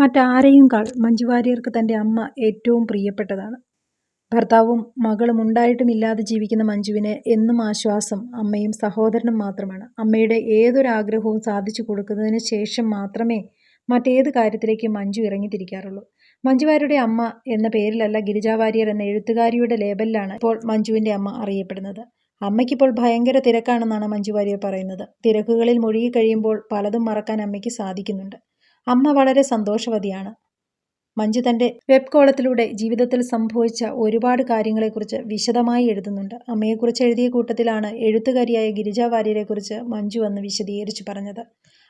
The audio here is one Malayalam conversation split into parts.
മറ്റാരെയുംകാൾ മഞ്ജു വാര്യർക്ക് തന്റെ അമ്മ ഏറ്റവും പ്രിയപ്പെട്ടതാണ്. ഭർത്താവും മകളും ഉണ്ടായിട്ടുമില്ലാതെ ജീവിക്കുന്ന മഞ്ജുവിന് എന്നും ആശ്വാസം അമ്മയും സഹോദരനും മാത്രമാണ്. അമ്മയുടെ ഏതൊരാഗ്രഹവും സാധിച്ചു കൊടുക്കുന്നതിന് ശേഷം മാത്രമേ മറ്റേത് കാര്യത്തിലേക്കും മഞ്ജു ഇറങ്ങിത്തിരിക്കാറുള്ളൂ. മഞ്ജുവാര്യരുടെ അമ്മ എന്ന പേരിലല്ല ഗിരിജാവാര്യർ എന്ന എഴുത്തുകാരിയുടെ ലേബലിലാണ് ഇപ്പോൾ മഞ്ജുവിന്റെ അമ്മ അറിയപ്പെടുന്നത്. അമ്മയ്ക്കിപ്പോൾ ഭയങ്കര തിരക്കാണെന്നാണ് മഞ്ജു വാര്യർ പറയുന്നത്. തിരക്കുകളിൽ മുഴുകി കഴിയുമ്പോൾ പലതും മറക്കാൻ അമ്മയ്ക്ക് സാധിക്കുന്നുണ്ട്. അമ്മ വളരെ സന്തോഷവതിയാണ്. മഞ്ജു തന്റെ വെബ് കോളത്തിലൂടെ ജീവിതത്തിൽ സംഭവിച്ച ഒരുപാട് കാര്യങ്ങളെക്കുറിച്ച് വിശദമായി എഴുതുന്നുണ്ട്. അമ്മയെക്കുറിച്ച് എഴുതിയ കൂട്ടത്തിലാണ് എഴുത്തുകാരിയായ ഗിരിജ വാര്യരെക്കുറിച്ച് മഞ്ജു അന്ന് വിശദീകരിച്ചു പറഞ്ഞത്.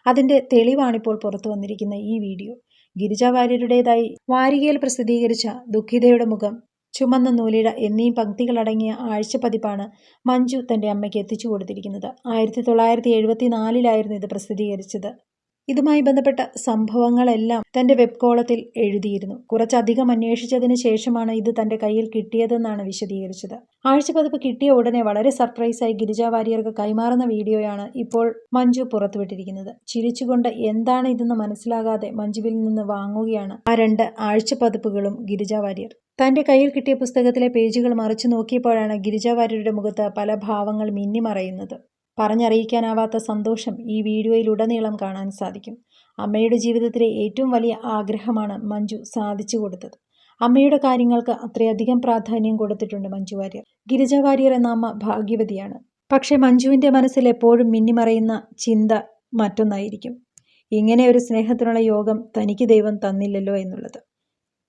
അതിന്റെ തെളിവാണിപ്പോൾ പുറത്തു വന്നിരിക്കുന്ന ഈ വീഡിയോ. ഗിരിജ വാര്യരുടേതായി വാരികയിൽ പ്രസിദ്ധീകരിച്ച ദുഃഖിതയുടെ മുഖം, ചുമന്ന നൂലിഴ എന്നീ പങ്ക്തികളടങ്ങിയ ആഴ്ചപ്പതിപ്പാണ് മഞ്ജു തന്റെ അമ്മയ്ക്ക് എത്തിച്ചു കൊടുത്തിരിക്കുന്നത്. ആയിരത്തി തൊള്ളായിരത്തി എഴുപത്തി നാലിലായിരുന്നു ഇത് പ്രസിദ്ധീകരിച്ചത്. ഇതുമായി ബന്ധപ്പെട്ട സംഭവങ്ങളെല്ലാം തന്റെ വെബ് കോളത്തിൽ എഴുതിയിരുന്നു. കുറച്ചധികം അന്വേഷിച്ചതിന് ശേഷമാണ് ഇത് തന്റെ കയ്യിൽ കിട്ടിയതെന്നാണ് വിശദീകരിച്ചത്. ആഴ്ച പതിപ്പ് കിട്ടിയ ഉടനെ വളരെ സർപ്രൈസായി ഗിരിജ വാര്യർക്ക് കൈമാറുന്ന വീഡിയോയാണ് ഇപ്പോൾ മഞ്ജു പുറത്തുവിട്ടിരിക്കുന്നത്. ചിരിച്ചുകൊണ്ട് എന്താണ് ഇതെന്ന് മനസ്സിലാകാതെ മഞ്ജുവിൽ നിന്ന് വാങ്ങുകയാണ് ആ രണ്ട് ആഴ്ച പതിപ്പുകളും ഗിരിജ വാര്യർ. തന്റെ കയ്യിൽ കിട്ടിയ പുസ്തകത്തിലെ പേജുകൾ മറിച്ചു നോക്കിയപ്പോഴാണ് ഗിരിജ വാര്യരുടെ മുഖത്ത് പല ഭാവങ്ങൾ മിന്നിമറയുന്നത്. പറഞ്ഞറിയിക്കാനാവാത്ത സന്തോഷം ഈ വീഡിയോയിലുടനീളം കാണാൻ സാധിക്കും. അമ്മയുടെ ജീവിതത്തിലെ ഏറ്റവും വലിയ ആഗ്രഹമാണ് മഞ്ജു സാധിച്ചു കൊടുത്തത്. അമ്മയുടെ കാര്യങ്ങൾക്ക് അത്രയധികം പ്രാധാന്യം കൊടുത്തിട്ടുണ്ട് മഞ്ജു വാര്യർ. ഗിരിജ വാര്യർ എന്ന അമ്മ ഭാഗ്യവതിയാണ്. പക്ഷേ മഞ്ജുവിന്റെ മനസ്സിൽ എപ്പോഴും മിന്നിമറയുന്ന ചിന്ത മറ്റൊന്നായിരിക്കും. ഇങ്ങനെ ഒരു സ്നേഹത്തിനുള്ള യോഗം തനിക്ക് ദൈവം തന്നില്ലല്ലോ എന്നുള്ളത്.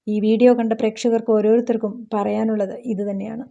ഈ വീഡിയോ കണ്ട പ്രേക്ഷകർക്ക് ഓരോരുത്തർക്കും പറയാനുള്ളത് ഇതുതന്നെയാണ്.